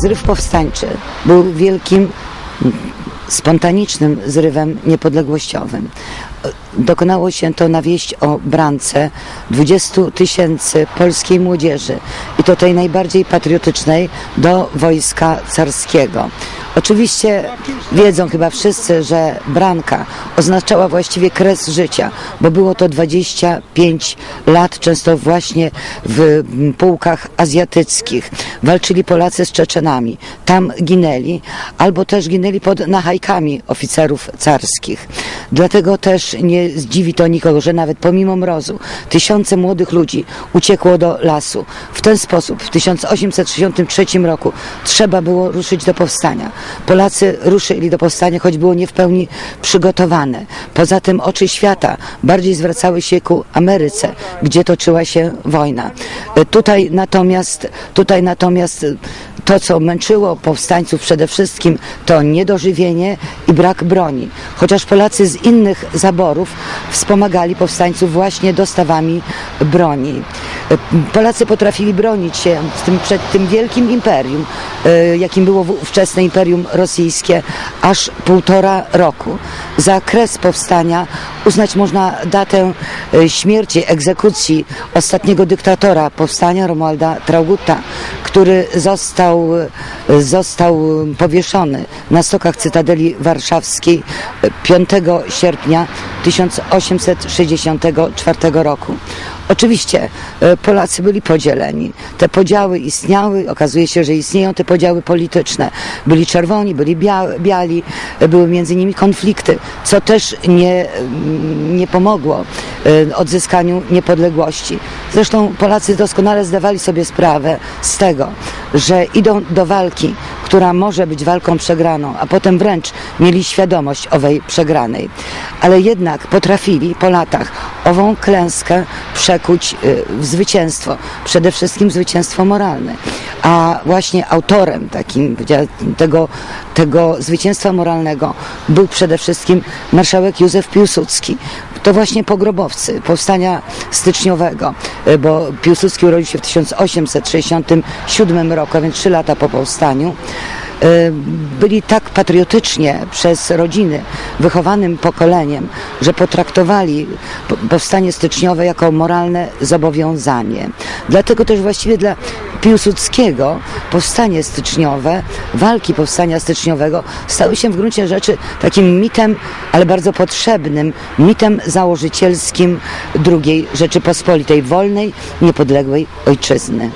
Zryw powstańczy był wielkim spontanicznym zrywem niepodległościowym. Dokonało się to na wieść o brance 20 tysięcy polskiej młodzieży i to tej najbardziej patriotycznej do wojska carskiego. Oczywiście wiedzą chyba wszyscy, że branka oznaczała właściwie kres życia, bo było to 25 lat, często właśnie w mm, pułkach azjatyckich. Walczyli Polacy z Czeczenami. Tam ginęli, albo też ginęli pod nachajkami oficerów carskich. Dlatego też nie zdziwi to nikogo, że nawet pomimo mrozu tysiące młodych ludzi uciekło do lasu. W ten sposób w 1863 roku trzeba było ruszyć do powstania. Polacy ruszyli do powstania, choć było nie w pełni przygotowane. Poza tym oczy świata bardziej zwracały się ku Ameryce, gdzie toczyła się wojna. E, Tutaj natomiast, tutaj natomiast e, to, co męczyło powstańców przede wszystkim, to niedożywienie i brak broni. Chociaż Polacy z innych zaborów wspomagali powstańców właśnie dostawami broni. E, Polacy potrafili bronić się tym, przed tym wielkim imperium, e, jakim było ówczesne imperium rosyjskie, aż półtora roku. Za kres powstania uznać można datę śmierci, egzekucji ostatniego dyktatora powstania, Romualda Traugutta, który został, e, został powieszony na stokach Cytadeli Warszawskiej e, 5 sierpnia 1864 roku. Oczywiście Polacy byli podzieleni. Te podziały istniały, okazuje się, że istnieją te podziały polityczne. Byli czerwoni, byli bia- biali, były między nimi konflikty, co też nie, mm, nie pomogło odzyskaniu niepodległości. Zresztą Polacy doskonale zdawali sobie sprawę z tego, że idą do walki, która może być walką przegraną, a potem wręcz mieli świadomość owej przegranej. Ale jednak potrafili po latach ową klęskę przekuć y, w zwycięstwo, przede wszystkim zwycięstwo moralne. A właśnie autorem takim tego, tego zwycięstwa moralnego był przede wszystkim marszałek Józef Piłsudski. To właśnie pogrobowcy powstania styczniowego, y, bo Piłsudski urodził się w 1867 roku, a więc trzy lata po powstaniu byli tak patriotycznie przez rodziny wychowanym pokoleniem, że potraktowali po- powstanie styczniowe jako moralne zobowiązanie. Dlatego też właściwie dla Piłsudskiego powstanie styczniowe, walki powstania styczniowego stały się w gruncie rzeczy takim mitem, ale bardzo potrzebnym, mitem założycielskim II Rzeczypospolitej wolnej, niepodległej ojczyzny.